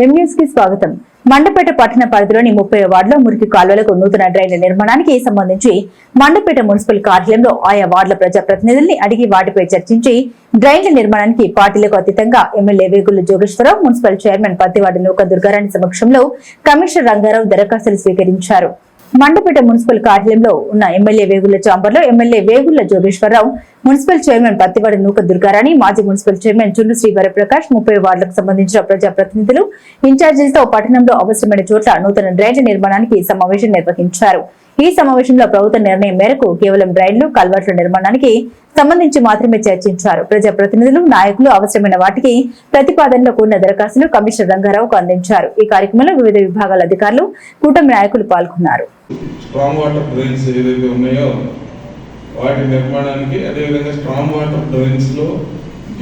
కి స్వాగతం. మండపేట పట్టణ పరిధిలోని ముప్పై వార్డులో మురికి కాలువలకు నూతన డ్రైన్ల నిర్మాణానికి సంబంధించి మండపేట మున్సిపల్ కార్యాలయంలో ఆయా వార్డుల ప్రజాప్రతినిధుల్ని అడిగి వాటిపై చర్చించి డ్రైన్ల నిర్మాణానికి పార్టీలకు అతీతంగా MLA Vegulla Jogeswararao municipal chairman Pattivadi Nooka Durgarani సమక్షంలో కమిషనర్ రంగారావు దరఖాస్తులు స్వీకరించారు. మండపేట మున్సిపల్ కార్యాలయంలో ఉన్న MLA Vegulla చాంబర్లో MLA Vegulla Jogeswararao municipal chairman Pattivada Nooka Durgarani మాజీ మున్సిపల్ చైర్మన్ చున్ను శ్రీ వరప్రకాష్ ముప్పై వార్డులకు సంబంధించిన ప్రజాప్రతినిధులు ఇన్ఛార్జీలతో పట్టణంలో అవసరమైన చోట్ల నూతన డ్రైన్ల నిర్మాణానికి సమావేశం నిర్వహించారు. ఈ సమావేశంలో ప్రభుత్వ నిర్ణయం మేరకు కేవలం డ్రైన్లు కల్వర్ట్ల నిర్మాణానికి సంబంధించి మాత్రమే చర్చించారు. ప్రజాప్రతినిధులు నాయకులు అవసరమైన వాటికి ప్రతిపాదనలో కూడిన దరఖాస్తులు కమిషనర్ రంగారావుకు అందించారు. ఈ కార్యక్రమంలో వివిధ విభాగాల అధికారులు కూటమి నాయకులు పాల్గొన్నారు. స్ట్రాంగ్ వాటర్ డ్రైన్స్ ఏదైతే ఉన్నాయో వాటి నిర్మాణానికి అదేవిధంగా స్ట్రాంగ్ వాటర్ డ్రైన్స్లో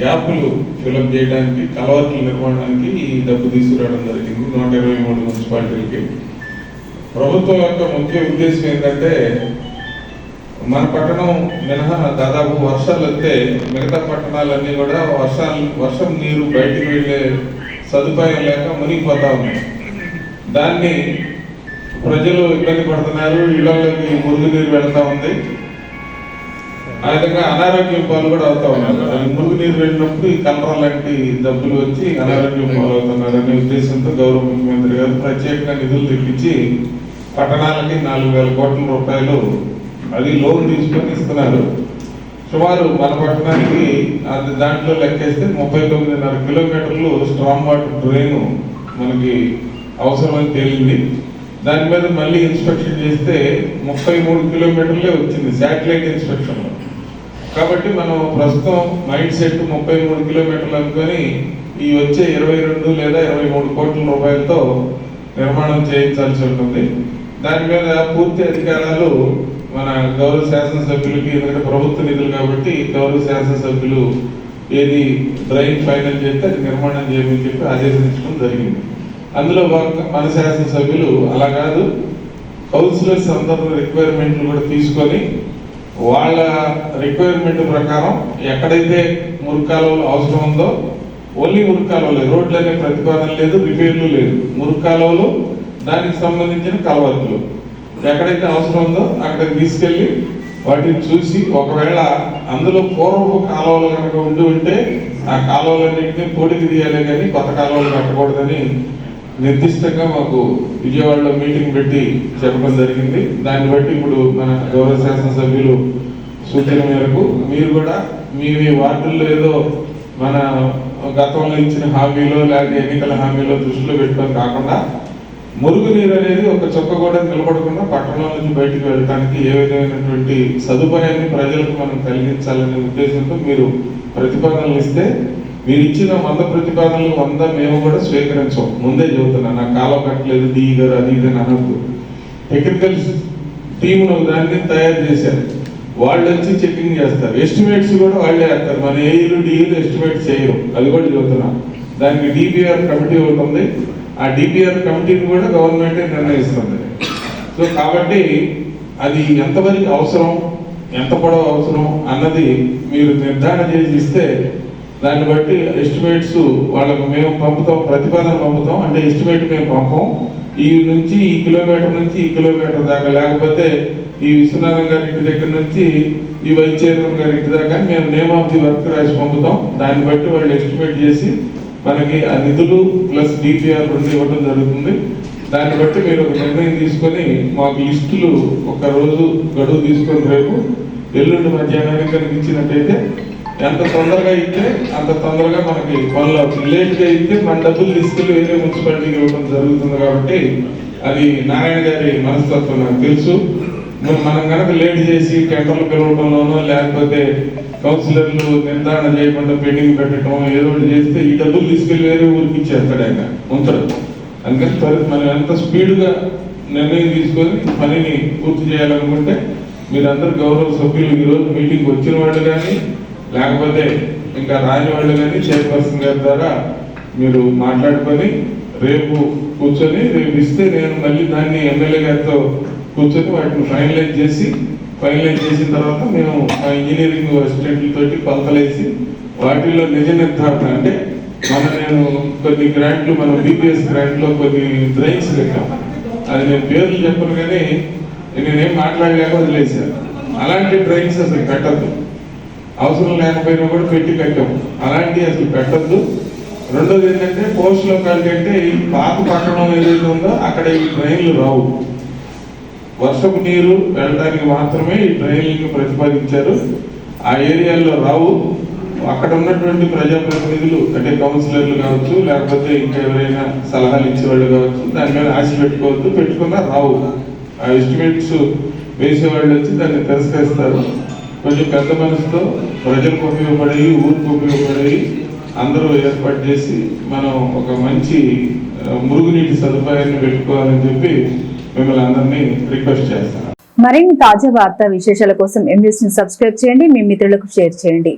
గ్యాప్లు ఫిలప్ చేయడానికి కలవర్ల నిర్మాణానికి ఈ డబ్బు తీసుకురావడం జరిగింది. నూట ఇరవై మూడు మున్సిపాలిటీలకి. ప్రభుత్వం యొక్క ముఖ్య ఉద్దేశం ఏంటంటే మన పట్టణం మినహా దాదాపు వర్షాలు వస్తే మిగతా పట్టణాలన్నీ కూడా వర్షాలు వర్షం నీరు బయటికి వెళ్ళే సదుపాయం లేక మునిగిపోతా ఉన్నాయి దాన్ని ప్రజలు ఇబ్బంది పడుతున్నారు ఇళ్ళలోకి మురుగు నీరు వెళ్తా ఉంది. ఆ విధంగా అనారోగ్యం పాలు కూడా అవుతా ఉన్నారు. మురుగు నీరు వెళ్ళినప్పుడు ఈ కలరం లాంటి జబ్బులు వచ్చి అనారోగ్యం పాలవుతున్నారు అనే ఉద్దేశంతో గౌరవ ముఖ్యమంత్రి గారు ప్రత్యేకంగా నిధులు తెప్పించి పట్టణాలకి నాలుగు వేల కోట్ల రూపాయలు అది లోన్ తీసుకొని ఇస్తున్నారు. సుమారు మన పట్టణానికి అది దాంట్లో లెక్కేస్తే ముప్పై తొమ్మిదిన్నర కిలోమీటర్లు స్ట్రాంగ్ వాటర్ డ్రైన్ మనకి అవసరమని తేలింది. దాని మీద మళ్ళీ ఇన్స్పెక్షన్ చేస్తే ముప్పై మూడు కిలోమీటర్లే వచ్చింది శాటిలైట్ ఇన్స్పెక్షన్. కాబట్టి మనం ప్రస్తుతం మైండ్ సెట్ ముప్పై మూడు కిలోమీటర్లు అనుకొని ఈ వచ్చే ఇరవై రెండు లేదా ఇరవై మూడు కోట్ల రూపాయలతో నిర్మాణం చేయించాల్సి ఉంటుంది. దాని మీద పూర్తి అధికారాలు మన గౌరవ శాసనసభ్యులకి ఎందుకంటే ప్రభుత్వ నిధులు కాబట్టి గౌరవ శాసనసభ్యులు ఏది డ్రైన్ ఫైనల్ చేస్తే అది నిర్మాణం చేయమని చెప్పి ఆదేశించడం జరిగింది. అందులో భాగంగా మన శాసనసభ్యులు అలా కాదు కౌన్సిలర్స్ అందరూ రిక్వైర్మెంట్లు కూడా తీసుకొని వాళ్ళ రిక్వైర్మెంట్ ప్రకారం ఎక్కడైతే మురుకాలలో అవసరం ఉందో ఓన్లీ మురుకాలలో రోడ్లు అనే ప్రతిపాదన లేదు రిపేర్లు లేదు. మురుకాలలో దానికి సంబంధించిన కలవత్తులు ఎక్కడైతే అవసరం ఉందో అక్కడికి తీసుకెళ్ళి వాటిని చూసి ఒకవేళ అందులో పూర్వపు కాలువలు కనుక ఉండి ఉంటే ఆ కాలువలన్నింటినీ పోటీకి తీయాలి కానీ కొత్త కాలువలు కట్టకూడదని నిర్దిష్టంగా మాకు విజయవాడలో మీటింగ్ పెట్టి చెప్పడం జరిగింది. దాన్ని బట్టి ఇప్పుడు మన గౌరవ శాసనసభ్యులు సూచన మేరకు మీరు కూడా మీ మీ వార్డుల్లో ఏదో మన గతంలో ఇచ్చిన హామీలో లేకపోతే ఎన్నికల హామీలో దృష్టిలో పెట్టుకొని కాకుండా మురుగు నీరు అనేది ఒక చుక్క కూడా నిలబడకుండా పట్టణం నుంచి బయటికి వెళ్ళడానికి ఏ విధమైనటువంటి సదుపాయాన్ని ప్రజలకు మనం కలిగించాలనే ఉద్దేశంతో మీరు ప్రతిపాదనలు ఇస్తే మీరు ఇచ్చిన వంద ప్రతిపాదనలు వంద మేము కూడా స్వీకరించాం. ముందే చెబుతున్నా నాకు కాలం కట్టలేదు దీ గారు అది ఇది అని అనద్దు. టెక్నికల్ టీమును దాన్ని తయారు చేశారు. వాళ్ళు వచ్చి చెకింగ్ చేస్తారు. ఎస్టిమేట్స్ కూడా వాళ్ళే వేస్తారు. మన ఏఈలు డిఈలు ఎస్టిమేట్ చేయరు. అది కూడా చెబుతున్నా. దానికి డిపిఆర్ కమిటీ ఒకటి ఉంది. ఆ డిపిఆర్ కమిటీని కూడా గవర్నమెంటే నిర్ణయిస్తుంది. సో కాబట్టి అది ఎంతవరకు అవసరం ఎంత పొడవు అవసరం అన్నది మీరు నిర్ధారణ చేసి ఇస్తే దాన్ని బట్టి ఎస్టిమేట్స్ వాళ్ళకు మేము పంపుతాం ప్రతిపాదన పంపుతాం. అంటే ఎస్టిమేట్ మేము పంపం. ఈ నుంచి ఈ కిలోమీటర్ నుంచి ఈ కిలోమీటర్ దాకా. లేకపోతే ఈ విశ్వనాథం గారి ఇంటి దగ్గర నుంచి ఈ వైస్ గారి ఇంటి దాకా మేము నేమ్ ఆఫ్ ది వర్క్ రాసి పంపుతాం. దాన్ని బట్టి వాళ్ళు ఎస్టిమేట్ చేసి మనకి ఆ నిధులు ప్లస్ డిపిఆర్ రెండు ఇవ్వడం జరుగుతుంది. దాన్ని బట్టి మీరు ఒక నిర్ణయం తీసుకొని మాకు లిస్టులు ఒక రోజు గడువు తీసుకొని రేపు ఎల్లుండి మధ్యాహ్నానికి కనిపించినట్టయితే ఎంత తొందరగా ఇస్తే అంత తొందరగా మనకి పనులు అవుతుంది లేట్గా ఇస్తే మన డబ్బులు లిస్టులు వేరే మున్సిపాలిటీకి ఇవ్వడం జరుగుతుంది కాబట్టి అది నారాయణ గారి మనస్తత్వం నాకు తెలుసు. మనం కనుక లేట్ చేసి టెండర్లు పిలవడంలోనో లేకపోతే కౌన్సిలర్లు నిర్ధారణ చేయకుండా పెండింగ్ పెట్టడం ఏదో ఒకటి చేస్తే ఈ డబ్బులు తీసుకెళ్ళి వేరే ఊరికి ఇచ్చేస్తాడు ఆయన ఉంటాడు అందుకని త్వరిత మనం ఎంత స్పీడ్గా నిర్ణయం తీసుకొని పనిని పూర్తి చేయాలనుకుంటే మీరందరూ గౌరవ సభ్యులు ఈరోజు మీటింగ్ వచ్చిన వాళ్ళు కానీ లేకపోతే ఇంకా రాని వాళ్ళు కానీ చైర్పర్సన్ గారి ద్వారా మీరు మాట్లాడుకొని రేపు కూర్చొని రేపు ఇస్తే నేను మళ్ళీ దాన్ని ఎమ్మెల్యే గారితో కూర్చొని వాటిని ఫైనలైజ్ చేసి ఫైనలైజ్ చేసిన తర్వాత మేము ఆ ఇంజనీరింగ్ అసిస్టెంట్ల తోటి కొలతలేసి వాటిల్లో నిజ నిర్ధారణ అంటే మన నేను కొన్ని గ్రాంట్లు మన బీపీఎస్ గ్రాంట్లో కొన్ని డ్రైన్స్ కట్టాం అది నేను పేర్లు చెప్పను కానీ నేనేం మాట్లాడలేక వదిలేశాను. అలాంటి డ్రైన్స్ అసలు కట్టద్దు. అవసరం లేకపోయినా కూడా పెట్టి కట్టాం. అలాంటివి అసలు పెట్టద్దు రెండోది ఏంటంటే పోస్ట్ లోకాలిటీ అంటే ఈ పాత పట్టణం ఏదైతే ఉందో అక్కడ ఈ ట్రైన్లు రావు. వర్షపు నీరు వెళ్ళడానికి మాత్రమే ఈ ట్రైన్లను ప్రతిపాదించారు. ఆ ఏరియాల్లో రావు. అక్కడ ఉన్నటువంటి ప్రజాప్రతినిధులు అంటే కౌన్సిలర్లు కావచ్చు లేకపోతే ఇంకా ఎవరైనా సలహాలు ఇచ్చేవాళ్ళు కావచ్చు దాని మీద ఆశ పెట్టుకోవద్దు పెట్టుకున్నా రావు. ఆ ఎస్టిమేట్స్ వేసేవాళ్ళు వచ్చి దాన్ని తిరస్కరిస్తారు. కొంచెం పెద్ద మనసుతో ప్రజలకు ఉపయోగపడేవి ఊరికి ఉపయోగపడేవి అందరూ ఏర్పాటు చేసి మనం ఒక మంచి మురుగునీటి సదుపాయాన్ని పెట్టుకోవాలని చెప్పి మిమ్మల్ని అందరినీ రిక్వెస్ట్ చేస్తాను. మరిన్ని తాజా వార్తా విశేషాల కోసం ఎం ని సబ్స్క్రైబ్ చేయండి మీ మిత్రులకు షేర్ చేయండి.